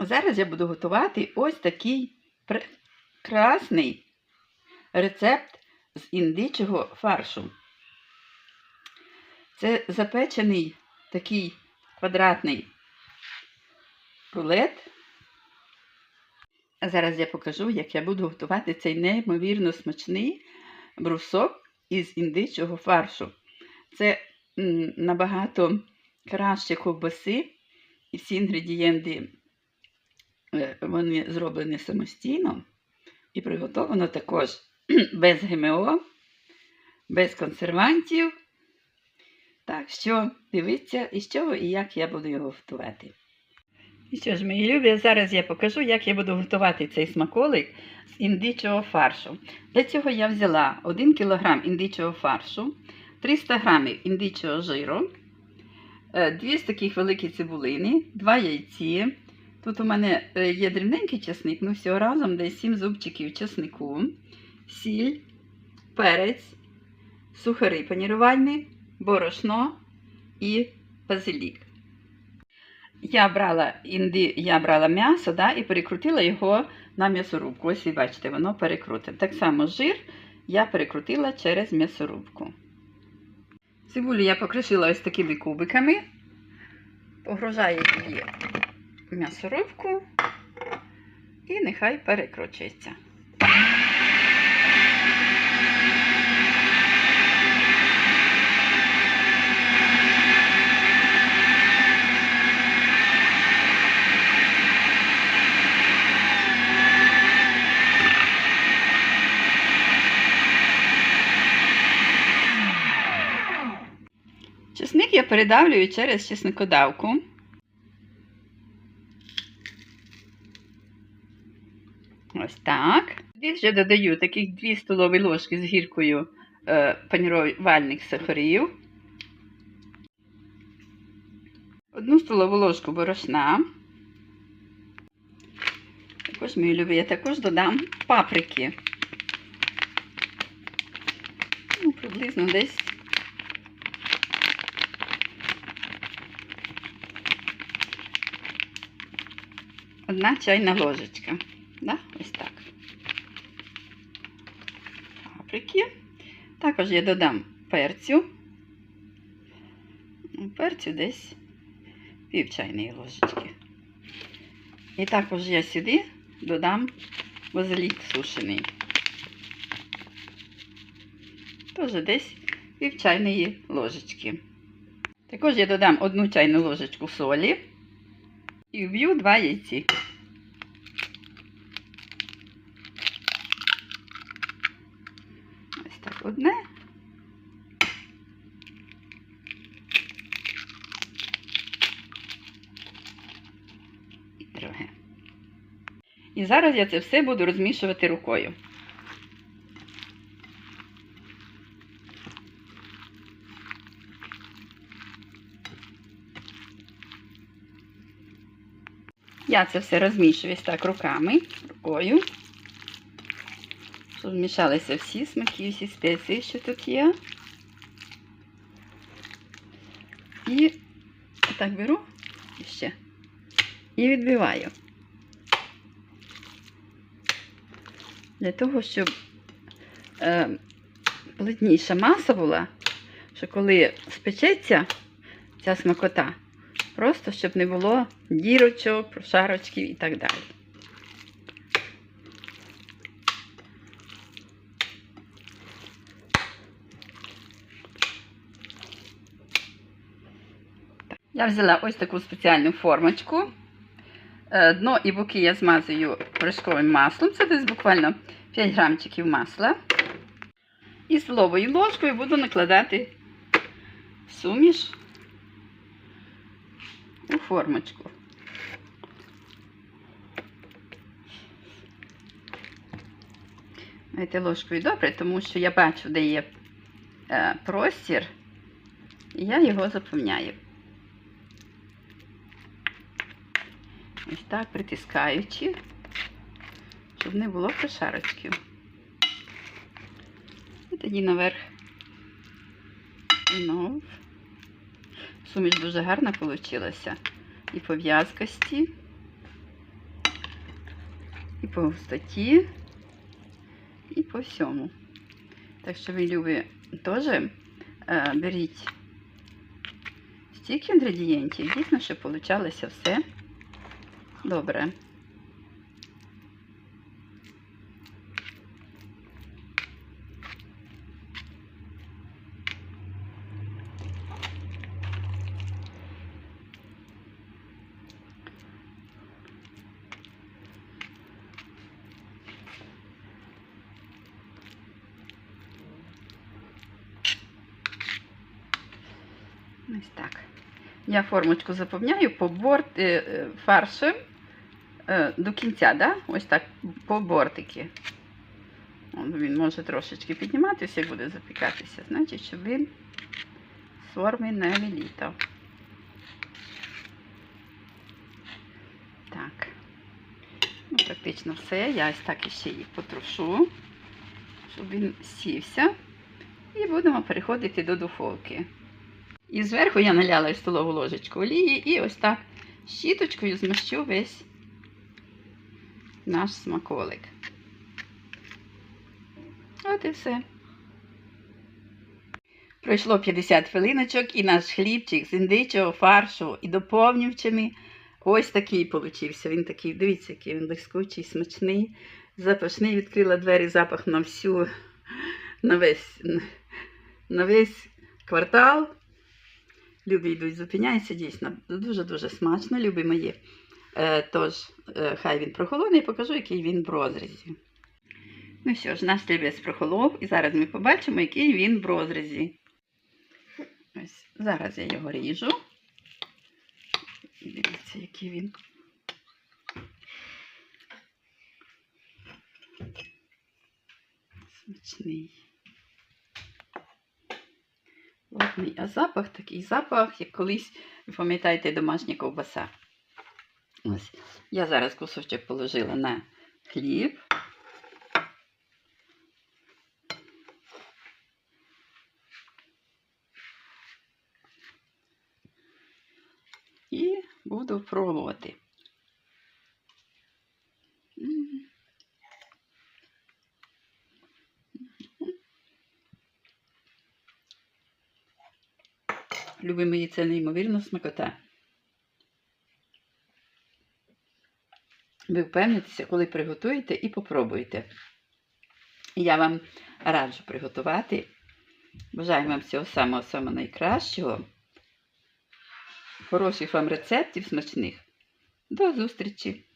Зараз я буду готувати ось такий прекрасний рецепт з індичого фаршу. Це запечений такий квадратний рулет. Зараз я покажу, як я буду готувати цей неймовірно смачний брусок із індичого фаршу. Це набагато краще ковбаси, і всі інгредієнти вони зроблені самостійно і приготовлено також без ГМО, без консервантів. Так що дивіться, із чого і як я буду його готувати. І що ж, мої любі, зараз я покажу, як я буду готувати цей смаколик з індичого фаршу. Для цього я взяла 1 кг індичого фаршу, 300 г індичого жиру, 2 таких великі цибулини, 2 яйці. Тут у мене е, є дрібненький чесник, ну всього разом десь 7 зубчиків чеснику, сіль, перець, сухарі панірувальні, борошно і базилік. Я брала інди, я брала м'ясо да, і перекрутила його на м'ясорубку. Ось ви бачите, воно перекрутить. Так само жир я перекрутила через м'ясорубку. Цибулю я покришила ось такими кубиками, погружаю її м'ясорубку і нехай перекручується. Чесник я передавлюю через чесникодавку. Ось так. Сюди вже додаю таких 2 столові ложки з гіркою е, панірувальних сахарів. Одну столову ложку борошна. Також мої любі, я також додам паприки. Ну, приблизно десь одна чайна ложечка. Да? Ось так. Паприки. Також я додам перцю. Ну, Перцю десь пів чайної ложечки. І також я сюди додам базилік сушений. Теж десь пів чайної ложечки. Також я додам одну чайну ложечку солі і вб'ю два яйці. Ось так одне. І друге. І зараз я це все буду розмішувати рукою. Я це все розмішую так руками, рукою, змішалися всі смаки, всі спеції, що тут є. І отак беру ще і відбиваю. Для того, щоб е, плотніша маса була, що коли спечеться ця смакота, Просто щоб не було дірочок, прошарочків і так далі. Я взяла ось таку спеціальну формочку. Е, Дно і боки я змазую вершковим маслом. Це десь буквально 5 грамчиків масла. І столовою ложкою буду накладати суміш у формочку. Знаєте, ложкою добре, тому що я бачу, де є е, простір, і я його заповняю. Ось так притискаючи, щоб не було прошарочків. І тоді наверх знов. Суміш дуже гарна вийшла. І по в'язкості, і по густоті, і по всьому. Так що ви, любі, теж е, беріть стільки інгредієнтів, дійсно, щоб получалося все добре. Ось так. Я формочку заповняю по борт е, е, фаршем до кінця, да? ось так по бортики. Він може трошечки підніматися і буде запікатися, значить, щоб він з форми не вилітав. Так. Ну, практично все. Я ось так іще їх потрушу, щоб він сівся. І будемо переходити до духовки. І зверху я наляла столову ложечку олії і ось так щіточкою змащу весь наш смаколик. От і все. Пройшло 50 хвилиночок і наш хлібчик з індичого фаршу і доповнювачами ось такий получився. Він такий, дивіться, який він блискучий, смачний, запашний. Відкрила двері запах на всю, на весь, на весь квартал. Любі йдуть, зупиняються, дійсно, дуже-дуже смачно, любі мої. Е, тож, е, хай він прохолоне і покажу, який він в розрізі. Ну що ж, наш любець прохолов, і зараз ми побачимо, який він в розрізі. Ось, зараз я його ріжу. Дивіться, який він. Смачний. Ладний, а запах такий запах, як колись, ви пам'ятаєте, домашня ковбаса. Ось. Я зараз кусочок положила на хліб. І буду пробувати. М. Любі це неймовірна смакота. Ви впевнитеся, коли приготуєте і попробуєте. Я вам раджу приготувати. Бажаю вам всього самого самого найкращого. Хороших вам рецептів смачних. До зустрічі!